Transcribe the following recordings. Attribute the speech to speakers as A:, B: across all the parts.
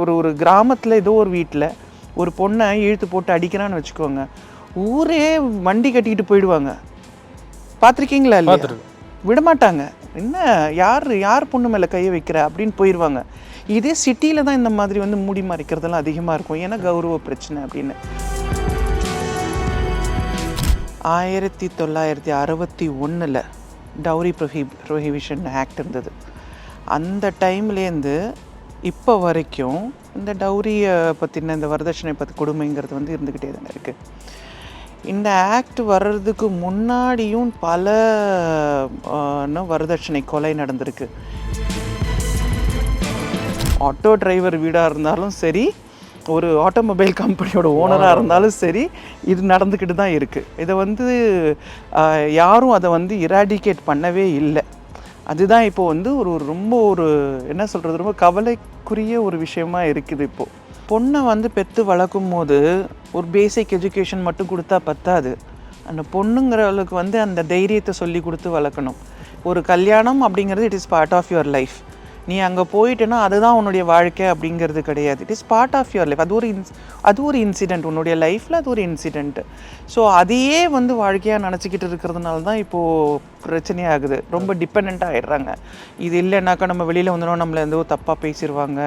A: ஒரு ஒரு கிராமத்தில் ஏதோ ஒரு வீட்டில் ஒரு பொண்ணை இழுத்து போட்டு அடிக்கிறான்னு வச்சுக்கோங்க. ஊரே வண்டி கட்டிக்கிட்டு போயிடுவாங்க. பார்த்துருக்கீங்களா இல்லையா? விடமாட்டாங்க. என்ன யார் யார் பொண்ணு மேலே கையை வைக்கிற அப்படின்னு போயிடுவாங்க இதே சிட்டியில் தான் இந்த மாதிரி வந்து மூடி மறைக்கிறதெல்லாம் அதிகமாக இருக்கும். ஏன்னா கௌரவ பிரச்சனை அப்படின்னு. ஆயிரத்தி தொள்ளாயிரத்தி அறுபத்தி ஒன்றில் டவுரி ப்ரொஹி ப்ரொஹிபிஷன் ஆக்ட் இருந்தது. அந்த டைம்லேருந்து இப்போ வரைக்கும் இந்த டவுரியை பற்றின இந்த வரதட்சணை பற்றி கொடுமைங்கிறது வந்து இருந்துக்கிட்டே தானே இருக்குது இந்த ஆக்ட் வர்றதுக்கு முன்னாடியும் பல வரதட்சணை கொலை நடந்திருக்கு. ஆட்டோ டிரைவர் வீடாக இருந்தாலும் சரி ஒரு ஆட்டோமொபைல் கம்பெனியோட ஓனராக இருந்தாலும் சரி இது நடந்துக்கிட்டு தான் இருக்குது இதை வந்து யாரும் அதை வந்து இராடிகேட் பண்ணவே இல்லை. அதுதான் இப்போ வந்து ஒரு ஒரு ரொம்ப ஒரு என்ன சொல்கிறது ரொம்ப கவலைக்குரிய ஒரு விஷயமா இருக்குது இப்போது பொண்ணை வந்து பெற்று வளர்க்கும் போது ஒரு பேசிக் எஜுகேஷன் மட்டும் கொடுத்தா பத்தாது. அந்த பொண்ணுங்கிறவளுக்கு வந்து அந்த தைரியத்தை சொல்லி கொடுத்து வளர்க்கணும். ஒரு கல்யாணம் அப்படிங்கிறது it is part of your life நீ அங்கே போயிட்டேன்னா அதுதான் உன்னுடைய வாழ்க்கை அப்படிங்கிறது கிடையாது. It is part of your life அது ஒரு இன்ஸ் அது ஒரு இன்சிடெண்ட் உன்னுடைய லைஃப்பில் அது ஒரு இன்சிடெண்ட்டு ஸோ அதையே வந்து வாழ்க்கையாக நினச்சிக்கிட்டு இருக்கிறதுனால தான் இப்போது பிரச்சனையாகுது. ரொம்ப டிபெண்ட்டாக ஆகிடுறாங்க இது இல்லைன்னாக்கா நம்ம வெளியில் வந்துடும் நம்மளை எந்தோ தப்பாக பேசிடுவாங்க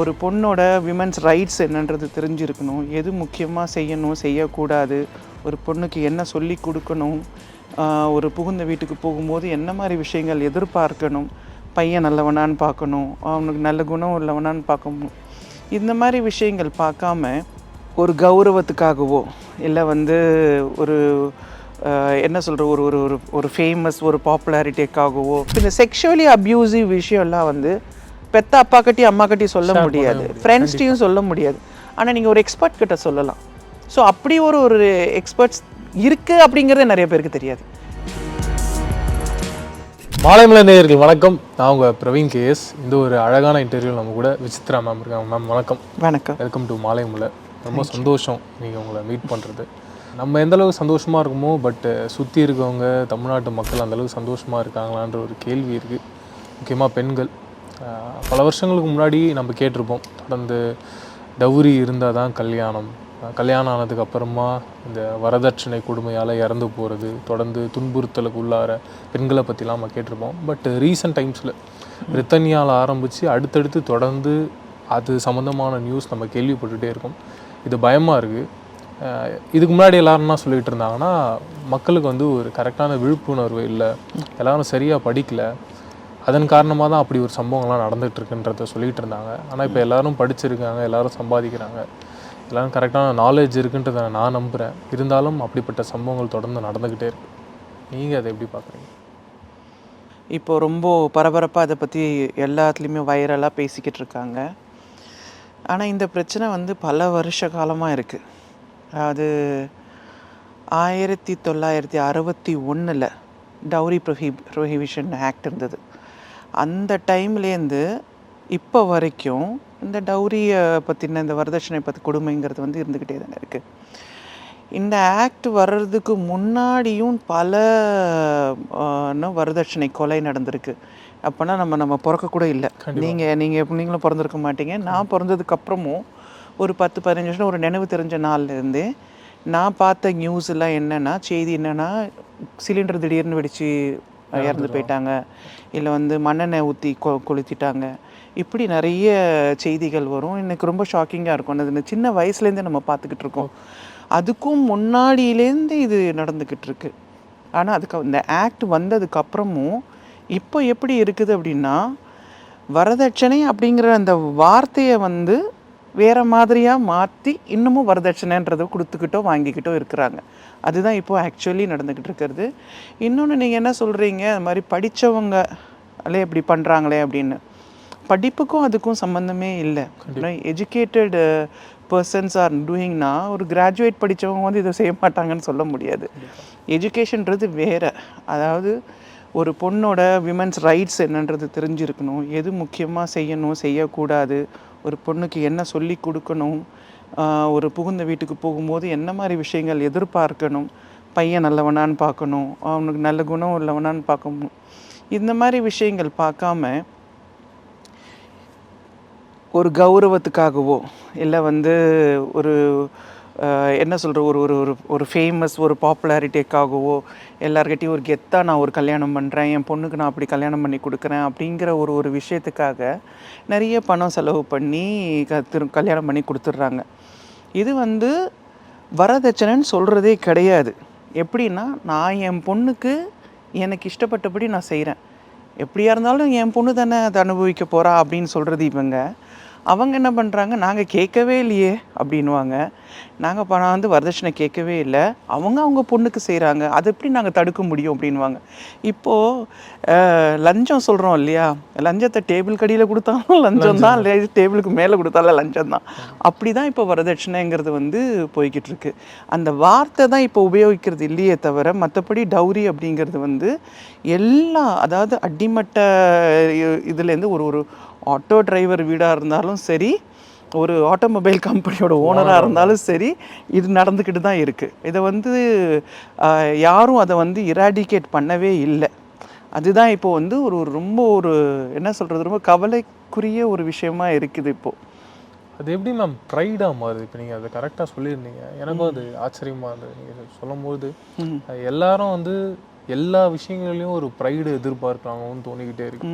A: ஒரு பொண்ணோட விமன்ஸ் ரைட்ஸ் என்னன்றது தெரிஞ்சிருக்கணும். எது முக்கியமாக செய்யணும் செய்யக்கூடாது. ஒரு பொண்ணுக்கு என்ன சொல்லி கொடுக்கணும்? ஒரு புகுந்த வீட்டுக்கு போகும்போது என்ன மாதிரி விஷயங்கள் எதிர்பார்க்கணும்? பையன் நல்லவனான்னு பார்க்கணும் அவனுக்கு நல்ல குணம் உள்ளவனான்னு பார்க்கணும். இந்த மாதிரி விஷயங்கள் பார்க்காம ஒரு கௌரவத்துக்காகவோ இல்லை வந்து ஒரு என்ன சொல்கிற ஒரு ஒரு ஒரு ஒரு ஃபேமஸ் ஒரு பாப்புலாரிட்டிக்காகவோ இந்த செக்ஷுவலி அப்யூசிவ் விஷயம்லாம் வந்து பெத்த அப்பா கட்டி அம்மா கட்டி சொல்ல முடியாது. ஃப்ரெண்ட்ஸ்டையும் சொல்ல முடியாது. ஆனால் நீங்கள் ஒரு எக்ஸ்பர்ட் கிட்ட சொல்லலாம். ஸோ அப்படி ஒரு ஒரு எக்ஸ்பர்ட்ஸ் இருக்குது அப்படிங்கிறது நிறைய பேருக்கு தெரியாது.
B: மாலைமலை நேயர்கள் வணக்கம். நான் உங்கள் பிரவீன் கேஎஸ் இந்த ஒரு அழகான இன்டர்வியூ நம்ம கூட விசித்ரா மேம் இருக்காங்க. மேம் வணக்கம்.
A: வணக்கம்.
B: வெல்கம் டு மாலைமலை ரொம்ப சந்தோஷம் நீங்கள் உங்களை மீட் பண்ணுறது நம்ம எந்த அளவுக்கு சந்தோஷமாக இருக்குமோ பட் சுற்றி இருக்கவங்க தமிழ்நாட்டு மக்கள் அந்த அளவுக்கு சந்தோஷமாக இருக்காங்களான்ற ஒரு கேள்வி இருக்குது முக்கியமாக பெண்கள். பல வருஷங்களுக்கு முன்னாடி நம்ம கேட்டிருப்போம். தொடர்ந்து டவுரி இருந்தால் தான் கல்யாணம் கல்யாணம் ஆனதுக்கு அப்புறமா இந்த வரதட்சணை கொடுமையால் இறந்து போகிறது தொடர்ந்து துன்புறுத்தலுக்கு உள்ளார பெண்களை பற்றிலாம் நம்ம கேட்டிருப்போம். பட் ரீசெண்ட் டைம்ஸில் பிரித்தனியால் ஆரம்பித்து அடுத்தடுத்து தொடர்ந்து அது சம்மந்தமான நியூஸ் நம்ம கேள்விப்பட்டுகிட்டே இருக்கோம். இது பயமாக இருக்குது இதுக்கு முன்னாடி எல்லாரும் என்ன சொல்லிட்டு இருந்தாங்கன்னா மக்களுக்கு வந்து ஒரு கரெக்டான விழிப்புணர்வு இல்லை. எல்லாரும் சரியாக படிக்கல. அதன் காரணமாக தான் அப்படி ஒரு சம்பவங்கள்லாம் நடந்துகிட்ருக்குன்றத சொல்லிகிட்டு இருந்தாங்க. ஆனால் இப்போ எல்லோரும் படிச்சிருக்காங்க எல்லோரும் சம்பாதிக்கிறாங்க. இதெல்லாம் கரெக்டான நாலேஜ் இருக்குன்றதை நான் நம்புகிறேன் இருந்தாலும் அப்படிப்பட்ட சம்பவங்கள் தொடர்ந்து நடந்துக்கிட்டே இருக்கு. நீங்கள் அதை எப்படி பார்க்குறீங்க?
A: இப்போ ரொம்ப பரபரப்பாக அதை பற்றி எல்லாத்துலேயுமே வைரலாக பேசிக்கிட்டு இருக்காங்க. ஆனால் இந்த பிரச்சனை வந்து பல வருஷ காலமாக இருக்குது அதாவது ஆயிரத்தி தொள்ளாயிரத்தி அறுபத்தி ஒன்றில் டவுரி ப்ரொஹி ப்ரொஹிபிஷன் ஆக்ட் இருந்தது. அந்த டைம்லேருந்து இப்போ வரைக்கும் இந்த டவுரியை பற்றின இந்த வரதட்சணை பற்றி கொடுமைங்கிறது வந்து இருந்துக்கிட்டே தானே இருக்குது இந்த ஆக்ட் வர்றதுக்கு முன்னாடியும் பல வரதட்சணை கொலை நடந்திருக்கு. அப்போனா நம்ம நம்ம பிறக்கக்கூட இல்லை. நீங்கள் நீங்கள் நீங்களும் பிறந்திருக்க மாட்டீங்க. நான் பிறந்ததுக்கு அப்புறமும் ஒரு பத்து பதினஞ்சு வருஷம் ஒரு நினைவு தெரிஞ்ச நாள்லேருந்தே நான் பார்த்த நியூஸ் எல்லாம் என்னென்னா செய்தி என்னென்னா சிலிண்டர் திடீர்னு வெடித்து இறந்து போயிட்டாங்க. இல்லை வந்து மண்ணெண்ணெய் ஊற்றி கொ கொளுத்திட்டாங்க. இப்படி நிறைய செய்திகள் வரும். எனக்கு ரொம்ப ஷாக்கிங்காக இருக்கும். அது சின்ன வயசுலேருந்தே நம்ம பார்த்துக்கிட்டு இருக்கோம். அதுக்கும் முன்னாடியிலேருந்து இது நடந்துக்கிட்டு இருக்கு. ஆனால் அதுக்கு இந்த ஆக்ட் வந்ததுக்கப்புறமும் இப்போ எப்படி இருக்குது அப்படின்னா வரதட்சணை அப்படிங்கிற அந்த வார்த்தையை வந்து வேற மாதிரியாக மாற்றி இன்னமும் வரதட்சணைன்றதை கொடுத்துக்கிட்டோ வாங்கிக்கிட்டோ இருக்கிறாங்க. அதுதான் இப்போது ஆக்சுவலி நடந்துக்கிட்டு இருக்கிறது. இன்னொன்று நீங்கள் என்ன சொல்கிறீங்க அது மாதிரி படித்தவங்களே இப்படி பண்ணுறாங்களே அப்படின்னு. படிப்புக்கும் அதுக்கும் சம்மந்தமே இல்லை. எஜுகேட்டட் பர்சன்ஸ் ஆர் டூயிங்னா ஒரு கிராஜுவேட் படித்தவங்க வந்து இதை செய்ய மாட்டாங்கன்னு சொல்ல முடியாது. எஜுகேஷன்றது வேறு. அதாவது ஒரு பொண்ணோட விமன்ஸ் ரைட்ஸ் என்னன்றது தெரிஞ்சிருக்கணும். எது முக்கியமாக செய்யணும் செய்யக்கூடாது ஒரு பொண்ணுக்கு என்ன சொல்லி கொடுக்கணும் ஒரு புகுந்த வீட்டுக்கு போகும்போது என்ன மாதிரி விஷயங்கள் எதிர்பார்க்கணும் பையன் நல்லவனான்னு பார்க்கணும் அவனுக்கு நல்ல குணம் உள்ளவனான்னு பார்க்கணும். இந்த மாதிரி விஷயங்கள் பார்க்காம ஒரு கௌரவத்துக்காகவோ இல்லை வந்து ஒரு என்ன சொல்கிற ஒரு ஒரு ஒரு ஒரு ஃபேமஸ் ஒரு பாப்புலாரிட்டிக்காகவோ எல்லாருக்கிட்டையும் ஒரு கெத்தாக நான் ஒரு கல்யாணம் பண்ணுறேன் என் பொண்ணுக்கு நான் அப்படி கல்யாணம் பண்ணி கொடுக்குறேன் அப்படிங்கிற ஒரு ஒரு விஷயத்துக்காக நிறைய பணம் செலவு பண்ணி க திரு கல்யாணம் பண்ணி கொடுத்துட்றாங்க. இது வந்து வரதட்சணைன்னு சொல்கிறதே கிடையாது. எப்படின்னா நான் என் பொண்ணுக்கு எனக்கு இஷ்டப்பட்டபடி நான் செய்கிறேன் எப்படியா இருந்தாலும் என் பொண்ணு தானே அதை அனுபவிக்க போகிறா அப்படின்னு சொல்கிறது இவங்க. அவங்க என்ன பண்ணுறாங்க நாங்கள் கேட்கவே இல்லையே அப்படின்வாங்க நாங்கள் பணம் வந்து வரதட்சணை கேட்கவே இல்லை. அவங்க அவங்க பொண்ணுக்கு செய்கிறாங்க அதை எப்படி நாங்கள் தடுக்க முடியும் அப்படின்வாங்க இப்போது லஞ்சம் சொல்கிறோம் இல்லையா? லஞ்சத்தை டேபிள் கடியில் கொடுத்தாலும் லஞ்சம் தான் இல்லை டேபிளுக்கு மேலே கொடுத்தாலும் லஞ்சம் தான். அப்படி தான் இப்போ வரதட்சணைங்கிறது வந்து போய்கிட்டு இருக்கு. அந்த வார்த்தை தான் இப்போ உபயோகிக்கிறது இல்லையே தவிர மற்றபடி டௌரி அப்படிங்கிறது வந்து எல்லா அதாவது அடிமட்ட இதுலேருந்து ஒரு ஒரு ஆட்டோ டிரைவர் வீடாக இருந்தாலும் சரி ஒரு ஆட்டோமொபைல் கம்பெனியோட ஓனராக இருந்தாலும் சரி இது நடந்துக்கிட்டு தான் இருக்குது இதை வந்து யாரும் அதை வந்து இராடிகேட் பண்ணவே இல்லை. அதுதான் இப்போ வந்து ஒரு ரொம்ப ஒரு என்ன சொல்கிறது ரொம்ப கவலைக்குரிய ஒரு விஷயமா இருக்குது இப்போது
B: அது எப்படி மேம் ப்ரைடாக மாறுது? இப்போ நீங்கள் அதை கரெக்டாக சொல்லியிருந்தீங்க. எனக்கும் அது ஆச்சரியமாக இருந்தது. நீங்கள் சொல்லும்போது அஹ் எல்லாரும் வந்து எல்லா விஷயங்கள்லையும் ஒரு ப்ரைடு எதிர்பார்க்குறாங்கன்னு தோணிக்கிட்டே இருக்கு.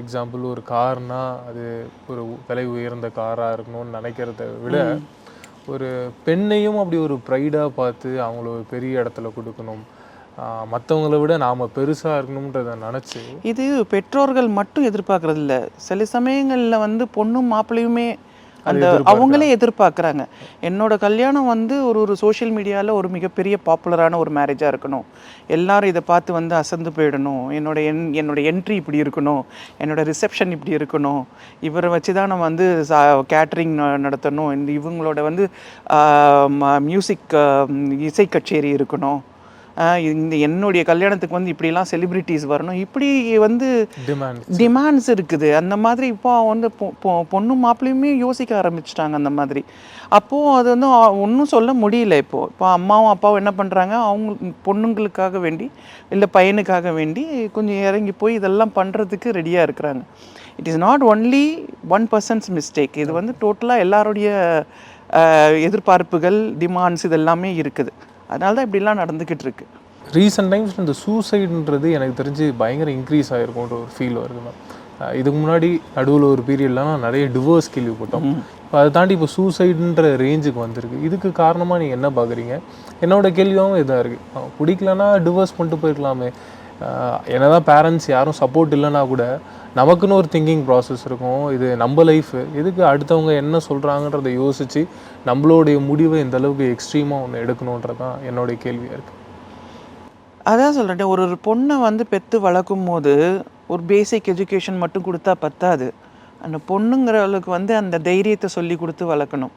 B: எக்ஸாம்பிள் ஒரு கார்னா அது ஒரு விலை உயர்ந்த காராக இருக்கணும்னு நினைக்கிறத விட ஒரு பெண்ணையும் அப்படி ஒரு ப்ரைடாக பார்த்து அவங்கள ஒரு பெரிய இடத்துல கொடுக்கணும். மற்றவங்கள விட நாம் பெருசாக இருக்கணுன்றதை நினச்சி
A: இது பெற்றோர்கள் மட்டும் எதிர்பார்க்கறது இல்ல சில சமயங்கள்ல வந்து பொண்ணும் மாப்பிள்ளையுமே அந்த அவங்களே எதிர்பார்க்குறாங்க. என்னோட கல்யாணம் வந்து ஒரு ஒரு சோஷியல் மீடியாவில் ஒரு மிகப்பெரிய பாப்புலரான ஒரு மேரேஜாக இருக்கணும். எல்லாரும் இதை பார்த்து வந்து அசந்து போயிடணும். என்னோட என் என்னோட என்ட்ரி இப்படி இருக்கணும். என்னோட ரிசப்ஷன் இப்படி இருக்கணும். இவரை வச்சு தான் நம்ம வந்து கேட்ரிங் நடத்தணும். இந்த இவங்களோட வந்து மியூசிக் இசை கச்சேரி இருக்கணும். இந்த என்னுடைய கல்யாணத்துக்கு வந்து இப்படிலாம் செலிப்ரிட்டிஸ் வரணும். இப்படி வந்து
B: டிமாண்ட்
A: டிமாண்ட்ஸ் இருக்குது. அந்த மாதிரி இப்போ வந்து பொ- பொ- பொண்ணும் மாப்பிள்ளையுமே யோசிக்க ஆரம்பிச்சிட்டாங்க அந்த மாதிரி. அப்போது அது வந்து ஒன்றும் சொல்ல முடியல இப்போது இப்போ அம்மாவும் அப்பாவும் என்ன பண்ணுறாங்க அவங்க பொண்ணுங்களுக்காக வேண்டி இல்லை பையனுக்காக வேண்டி கொஞ்சம் இறங்கி போய் இதெல்லாம் பண்ணுறதுக்கு ரெடியாக இருக்கிறாங்க. It is not only one person's mistake இது வந்து டோட்டலாக எல்லாருடைய எதிர்பார்ப்புகள் டிமாண்ட்ஸ் இதெல்லாமே இருக்குது. அதனால தான் இப்படிலாம் நடந்துக்கிட்டு இருக்கு.
B: ரீசெண்ட் டைம்ஸ் இந்த சூசைடுன்றது எனக்கு தெரிஞ்சு பயங்கர இன்க்ரீஸ் ஆகிருக்கும்ன்ற ஒரு ஃபீல் வருது மேம் இதுக்கு முன்னாடி நடுவில் ஒரு பீரியட்லாம் நிறைய டிவோர்ஸ் கேள்விப்பட்டோம். இப்போ அதை தாண்டி இப்போ சூசைடுன்ற ரேஞ்சுக்கு வந்திருக்கு. இதுக்கு காரணமாக நீங்கள் என்ன பார்க்குறீங்க என்னோட கேள்வியாகவும் இதாக இருக்குது பிடிக்கலன்னா டிவோர்ஸ் பண்ணிட்டு போயிருக்கலாமே. என்ன தான் பேரண்ட்ஸ் யாரும் சப்போர்ட் இல்லைன்னா கூட நமக்குன்னு ஒரு திங்கிங் ப்ராசஸ் இருக்கும். இது நம்ம லைஃப் எதுக்கு அடுத்தவங்க என்ன சொல்கிறாங்கன்றதை யோசித்து நம்மளுடைய முடிவை இந்த அளவுக்கு எக்ஸ்ட்ரீமாக ஒன்று எடுக்கணுன்றது தான் என்னுடைய கேள்வியாக இருக்குது
A: அதான் சொல்கிறேன் ஒரு ஒரு பொண்ணை வந்து பெற்று வளர்க்கும் போது ஒரு பேசிக் எஜுகேஷன் மட்டும் கொடுத்தா பத்தாது. அந்த பொண்ணுங்கிறவளுக்கு வந்து அந்த தைரியத்தை சொல்லி கொடுத்து வளர்க்கணும்.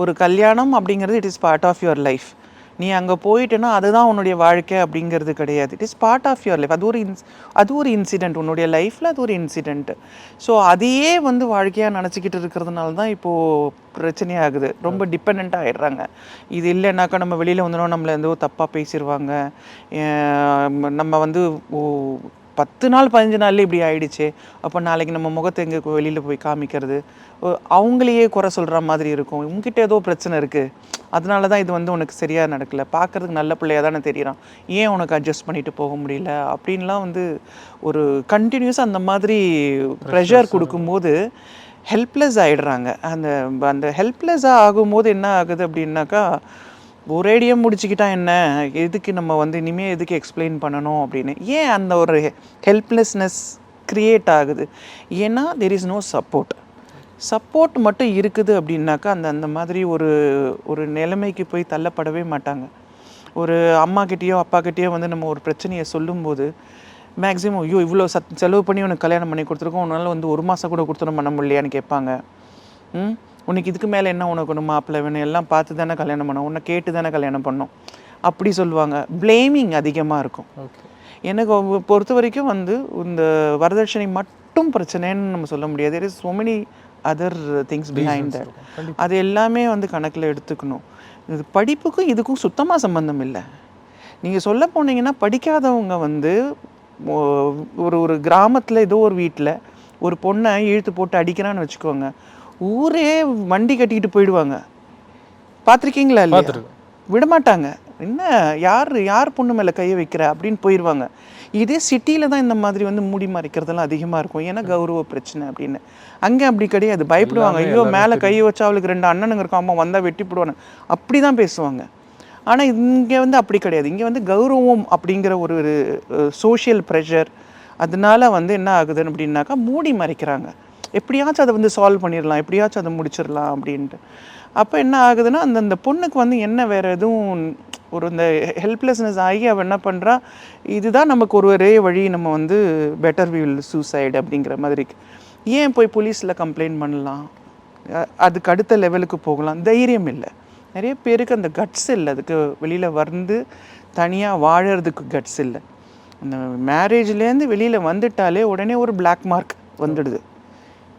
A: ஒரு கல்யாணம் அப்படிங்கிறது it is part of your life நீ அங்கே போயிட்டேன்னா அதுதான் உன்னுடைய வாழ்க்கை அப்படிங்கிறது கிடையாது. It is part of your life அது ஒரு இன்ஸ் அது ஒரு இன்சிடெண்ட் உன்னுடைய லைஃப்பில் அது ஒரு இன்சிடெண்ட் ஸோ அதையே வந்து வாழ்க்கையாக நினச்சிக்கிட்டு இருக்கிறதுனால தான் இப்போது பிரச்சனையாகுது. ரொம்ப டிபெண்ட்டாக ஆயிடுறாங்க. இது இல்லைனாக்கா நம்ம வெளியில் வந்தோம் நம்மளை எந்தோ தப்பாக பேசிடுவாங்க நம்ம வந்து ஓ பத்து நாள் பதினஞ்சு நாள்ல இப்படி ஆயிடுச்சு. அப்போ நாளைக்கு நம்ம முகத்தை எங்கே வெளியில் போய் காமிக்கிறது? அவங்களையே குறை சொல்கிற மாதிரி இருக்கும். உங்ககிட்ட ஏதோ பிரச்சனை இருக்குது அதனால தான் இது வந்து உனக்கு சரியாக நடக்கல. பார்க்கறதுக்கு நல்ல பிள்ளையா தானே தெரியறான். ஏன் உனக்கு அட்ஜஸ்ட் பண்ணிட்டு போக முடியல? அப்படின்லாம் வந்து ஒரு கண்டினியூஸாக அந்த மாதிரி ப்ரெஷர் கொடுக்கும்போது ஹெல்ப்லெஸ் ஆயிடுறாங்க. அந்த அந்த ஹெல்ப்லெஸ்ஸாக ஆகும்போது என்ன ஆகுது அப்படின்னாக்கா ஒரேடியே முடிச்சுக்கிட்டா என்ன? எதுக்கு நம்ம வந்து இனிமேல் எதுக்கு எக்ஸ்பிளைன் பண்ணணும் அப்படின்னு? ஏன் அந்த ஒரு ஹெல்ப்லெஸ்னஸ் க்ரியேட் ஆகுது? ஏன்னா there is no support support மட்டும் இருக்குது அப்படின்னாக்கா அந்த அந்த மாதிரி ஒரு ஒரு நிலைமைக்கு போய் தள்ளப்படவே மாட்டாங்க. ஒரு அம்மாக்கிட்டேயோ அப்பாக்கிட்டேயோ வந்து நம்ம ஒரு பிரச்சனையை சொல்லும்போது மேக்ஸிமம் ஐயோ இவ்வளோ சத் செலவு பண்ணி உனக்கு கல்யாணம் பண்ணி கொடுத்துருக்கோம். உன்னால் வந்து ஒரு மாதம் கூட கொடுத்துரும் பண்ண முடியலையான்னு கேட்பாங்க. ம்? உனக்கு இதுக்கு மேலே என்ன உனக்கு ஒன்று மாப்பிள்ளை வேணும்? எல்லாம் பார்த்து தானே கல்யாணம் பண்ணோம். உன்னை கேட்டு தானே கல்யாணம் பண்ணோம். அப்படி சொல்லுவாங்க. ப்ளேமிங் அதிகமாக இருக்கும்.
B: ஓகே
A: எனக்கு பொறுத்த வரைக்கும் வந்து இந்த வரதட்சணை மட்டும் பிரச்சனைன்னு நம்ம சொல்ல முடியாது. There is so many other things behind that. அது எல்லாமே வந்து கணக்கில் எடுத்துக்கணும். இது படிப்புக்கும் இதுக்கும் சுத்தமாக சம்பந்தம் இல்லை. நீங்கள் சொல்ல போனீங்கன்னா படிக்காதவங்க வந்து ஒரு ஒரு கிராமத்தில் ஏதோ ஒரு வீட்டில் ஒரு பொண்ணை இழுத்து போட்டு அடிக்கிறான்னு வச்சுக்கோங்க. ஊரே வண்டி கட்டிக்கிட்டு போயிடுவாங்க. பார்த்துருக்கீங்களா இல்லையா? விடமாட்டாங்க. என்ன யார் யார் பொண்ணு மேலே கையை வைக்கிற அப்படின்னு போயிடுவாங்க இதே சிட்டியில் தான் இந்த மாதிரி வந்து மூடி மறைக்கிறதெல்லாம் அதிகமாக இருக்கும். ஏன்னா கௌரவ பிரச்சனை அப்படின்னு. அங்கே அப்படி கிடையாது. பயப்படுவாங்க. ஐயோ மேலே கை வச்சா அவளுக்கு ரெண்டு அண்ணனுங்க இருக்கும். அம்மா வந்தால் வெட்டி போடுவாங்க அப்படி தான் பேசுவாங்க. ஆனால் இங்கே வந்து அப்படி கிடையாது. இங்கே வந்து கௌரவம் அப்படிங்கிற ஒரு சோஷியல் ப்ரெஷர் அதனால வந்து என்ன ஆகுதுன்னு அப்படின்னாக்கா மூடி மறைக்கிறாங்க. எப்படியாச்சும் அதை வந்து சால்வ் பண்ணிடலாம் எப்படியாச்சும் அதை முடிச்சிடலாம் அப்படின்ட்டு. அப்போ என்ன ஆகுதுன்னா அந்த அந்த பொண்ணுக்கு வந்து என்ன வேறு எதுவும் ஒரு இந்த ஹெல்ப்லெஸ்னஸ் ஆகி அவள் என்ன பண்ணுறா இதுதான் நமக்கு ஒரு ஒரே வழி நம்ம வந்து பெட்டர் வில் சூசைடு அப்படிங்கிற மாதிரி ஏன் போய் போலீஸில் கம்ப்ளைண்ட் பண்ணலாம்? அதுக்கு அடுத்த லெவலுக்கு போகலாம். தைரியம் இல்லை. நிறைய பேருக்கு அந்த கட்ஸ் இல்லை. அதுக்கு வெளியில் வந்து தனியாக வாழறதுக்கு கட்ஸ் இல்லை. அந்த மேரேஜ்லேருந்து வெளியில் வந்துட்டாலே உடனே ஒரு பிளாக் மார்க் வந்துடுது.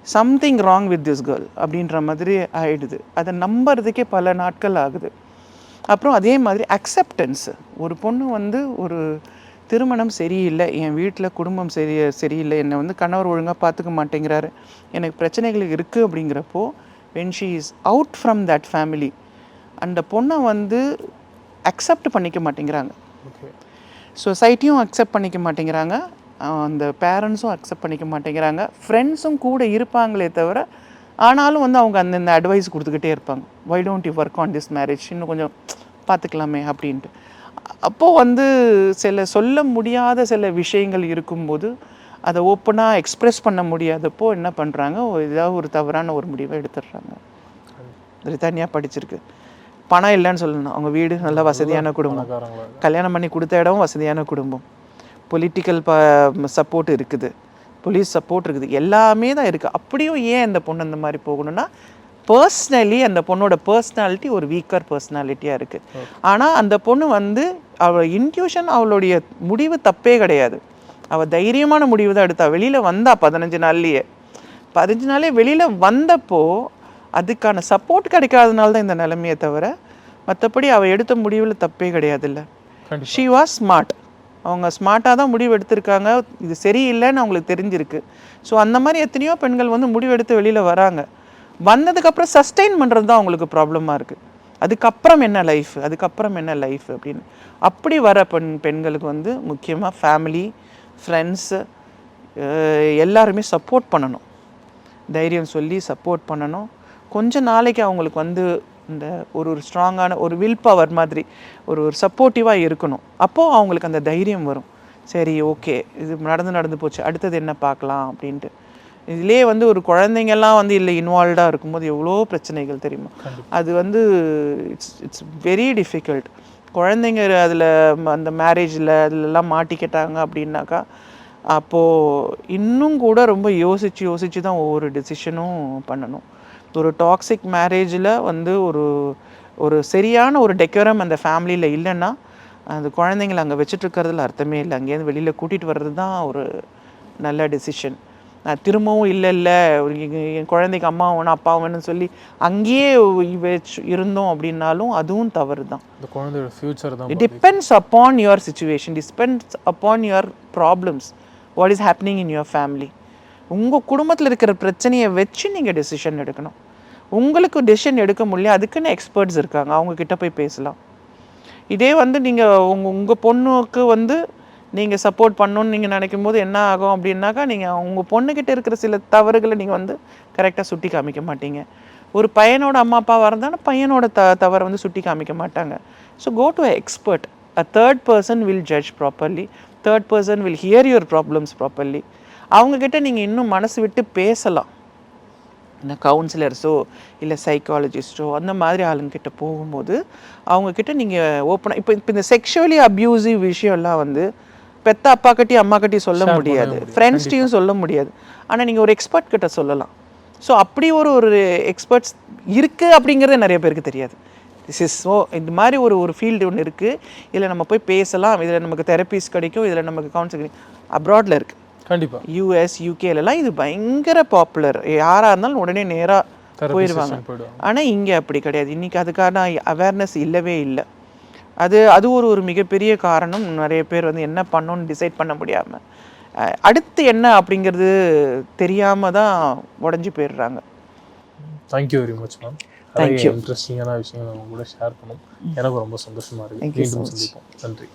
A: Something wrong with this girl அப்படின்ற மாதிரி ஆயிடுது. அதை நம்புறதுக்கே பல நாட்கள் ஆகுது. அப்புறம் அதே மாதிரி அக்செப்டன்ஸ் ஒரு பொண்ணு வந்து ஒரு திருமணம் சரியில்லை என் வீட்டில் குடும்பம் சரி சரியில்லை என்னை வந்து கணவர் ஒழுங்காக பார்த்துக்க மாட்டேங்கிறாரு எனக்கு பிரச்சனைகள் இருக்குது அப்படிங்கிறப்போ when she is out from that family அந்த பொண்ணை வந்து அக்செப்ட் பண்ணிக்க மாட்டேங்கிறாங்க.
B: ஓகே
A: சொசைட்டியும் அக்செப்ட் பண்ணிக்க மாட்டேங்கிறாங்க. அந்த பேரண்ட்ஸும் அக்செப்ட் பண்ணிக்க மாட்டேங்கிறாங்க. ஃப்ரெண்ட்ஸும் கூட இருப்பாங்களே தவிர ஆனாலும் வந்து அவங்க அந்தந்த அட்வைஸ் கொடுத்துக்கிட்டே இருப்பாங்க. Why don't you work on this marriage இன்னும் கொஞ்சம் பார்த்துக்கலாமே அப்படின்ட்டு. அப்போது வந்து சில சொல்ல முடியாத சில விஷயங்கள் இருக்கும்போது அதை ஓப்பனாக எக்ஸ்ப்ரெஸ் பண்ண முடியாதப்போ என்ன பண்ணுறாங்க ஏதாவது ஒரு தவறான ஒரு முடிவை எடுத்துடுறாங்க. தனியாக படிச்சிருக்கு. பணம் இல்லைன்னு சொல்லணும். அவங்க வீடு நல்ல வசதியான குடும்பம். கல்யாணம் பண்ணி கொடுத்த இடம் வசதியான குடும்பம். பொலிட்டிக்கல் ப சப்போர்ட் இருக்குது. போலீஸ் சப்போர்ட் இருக்குது. எல்லாமே தான் இருக்குது அப்படியும் ஏன் அந்த பொண்ணு அந்த மாதிரி போகணும்னா பர்சனலி அந்த பொண்ணோட பர்சனாலிட்டி ஒரு வீக்கர் பர்சனாலிட்டியாக இருக்குது ஆனால் அந்த பொண்ணு வந்து அவள் இன்ட்யூஷன் அவளுடைய முடிவு தப்பே கிடையாது. அவள் தைரியமான முடிவு தான் எடுத்தா. வெளியில் வந்தா பதினஞ்சு நாள்லயே. பதினஞ்சு நாளே வெளியில் வந்தப்போ அதுக்கான சப்போர்ட் கிடைக்காதனால தான் இந்த நிலைமையே தவிர மற்றபடி அவள் எடுத்த முடிவில் தப்பே கிடையாதுல்ல. ஷி வாஸ் ஸ்மார்ட் அவங்க ஸ்மார்ட்டாக தான் முடிவு எடுத்திருக்காங்க இது சரியில்லைன்னு அவங்களுக்கு தெரிஞ்சிருக்கு. ஸோ அந்த மாதிரி எத்தனையோ பெண்கள் வந்து முடிவெடுத்து வெளியில் வராங்க. வந்ததுக்கப்புறம் சஸ்டெயின் பண்ணுறது தான் அவங்களுக்கு ப்ராப்ளமாக இருக்குது அதுக்கப்புறம் என்ன லைஃப் அதுக்கப்புறம் என்ன லைஃப் அப்படின்னு. அப்படி வர பெண் பெண்களுக்கு வந்து முக்கியமாக ஃபேமிலி ஃப்ரெண்ட்ஸு எல்லாருமே சப்போர்ட் பண்ணணும். தைரியம் சொல்லி சப்போர்ட் பண்ணணும். கொஞ்ச நாளைக்கு அவங்களுக்கு வந்து இந்த ஒரு ஒரு ஸ்ட்ராங்கான ஒரு வில் பவர் மாதிரி ஒரு ஒரு சப்போர்ட்டிவாக இருக்கணும். அப்போது அவங்களுக்கு அந்த தைரியம் வரும். சரி ஓகே இது நடந்து நடந்து போச்சு. அடுத்தது என்ன பார்க்கலாம் அப்படின்ட்டு. இதுலேயே வந்து ஒரு குழந்தைங்கெல்லாம் வந்து இல்லை இன்வால்வ்டாக இருக்கும்போது எவ்வளோ பிரச்சனைகள் தெரியுமா? அது வந்து இட்ஸ் இட்ஸ் வெரி டிஃபிகல்ட் குழந்தைங்க அதில் அந்த மேரேஜில் அதிலெல்லாம் மாட்டிக்கிட்டாங்க அப்படின்னாக்கா அப்போது இன்னும் கூட ரொம்ப யோசித்து யோசித்து தான் ஒவ்வொரு டெசிஷனும் பண்ணணும். ஒரு டாக்ஸிக் மேரேஜில் வந்து ஒரு ஒரு சரியான ஒரு டெக்கரம் அந்த ஃபேமிலியில் இல்லைன்னா அந்த குழந்தைங்கள அங்கே வச்சுட்டு இருக்கிறதுல அர்த்தமே இல்லை. அங்கேருந்து வெளியில் கூட்டிகிட்டு வர்றது தான் ஒரு நல்ல டெசிஷன் நான் திரும்பவும் இல்லை இல்லை என் குழந்தைக்கு அம்மா வேணும் அப்பா வேணும்னு சொல்லி அங்கேயே வச்சு இருந்தோம் அப்படின்னாலும் அதுவும் தவறு தான்.
B: குழந்தையோட ஃபியூச்சர் தான்
A: it depends upon your situation depends upon your problems what is happening in your family உங்கள் குடும்பத்தில் இருக்கிற பிரச்சனையை வச்சு நீங்கள் டெசிஷன் எடுக்கணும். உங்களுக்கு டெசிஷன் எடுக்க முடியல அதுக்குன்னு எக்ஸ்பர்ட்ஸ் இருக்காங்க. அவங்கக்கிட்ட போய் பேசலாம். இதே வந்து நீங்கள் உங்கள் உங்கள் பொண்ணுக்கு வந்து நீங்கள் சப்போர்ட் பண்ணணும்னு நீங்கள் நினைக்கும் போது என்ன ஆகும் அப்படின்னாக்கா நீங்கள் உங்கள் பொண்ணுக்கிட்ட இருக்கிற சில தவறுகளை நீங்கள் வந்து கரெக்டாக சுட்டி காமிக்க மாட்டீங்க. ஒரு பையனோட அம்மா அப்பாவாக இருந்தாலும் பையனோட த தவறை வந்து சுட்டி காமிக்க மாட்டாங்க. So go to expert a third person will judge properly third person will hear your problems properly அவங்கக்கிட்ட நீங்கள் இன்னும் மனசு விட்டு பேசலாம். இந்த கவுன்சிலர்ஸோ இல்லை சைக்காலஜிஸ்ட்டோ அந்த மாதிரி ஆளுங்கிட்ட போகும்போது அவங்கக்கிட்ட நீங்கள் ஓப்பனாக இப்போ இப்போ இந்த செக்ஷுவலி அப்யூசிவ் விஷயம்லாம் வந்து பெத்த அப்பா கட்டி அம்மா கட்டி சொல்ல முடியாது. ஃப்ரெண்ட்ஸ்டையும் சொல்ல முடியாது. ஆனால் நீங்கள் ஒரு எக்ஸ்பர்ட் கிட்ட சொல்லலாம். ஸோ அப்படி ஒரு ஒரு எக்ஸ்பர்ட்ஸ் இருக்குது அப்படிங்கிறது நிறைய பேருக்கு தெரியாது. திஸ் இஸ் ஸோ இந்த மாதிரி ஒரு ஒரு ஃபீல்டு ஒன்று இருக்குது இதில் நம்ம போய் பேசலாம். இதில் நமக்கு தெரப்பீஸ் கிடைக்கும். இதில் நமக்கு கவுன்சிலிங் அப்ராடில் இருக்குது
B: கண்டிப்பா.
A: யூஎஸ் யூகேலலாம் இது பயங்கர பாப்புலர் யாராக இருந்தாலும் உடனே நேராக போயிடுவாங்க. ஆனால் இங்கே அப்படி கிடையாது. இன்றைக்கி அதுக்கான அவேர்னஸ் இல்லவே இல்லை. அது அது ஒரு ஒரு மிகப்பெரிய காரணம். நிறைய பேர் வந்து என்ன பண்ணணும்னு டிசைட் பண்ண முடியாமல் அடுத்து என்ன அப்படிங்கிறது தெரியாமல் தான் உடஞ்சி போயிடுறாங்க.
B: தேங்க்யூ வெரி மச் மேம் நிறைய. இன்ட்ரெஸ்டிங்கான விஷயங்கள் உங்க கூட ஷேர் பண்ணோம். எனக்கு ரொம்ப சந்தோஷமா இருக்கு. மீண்டும். சந்திப்போம். நன்றி.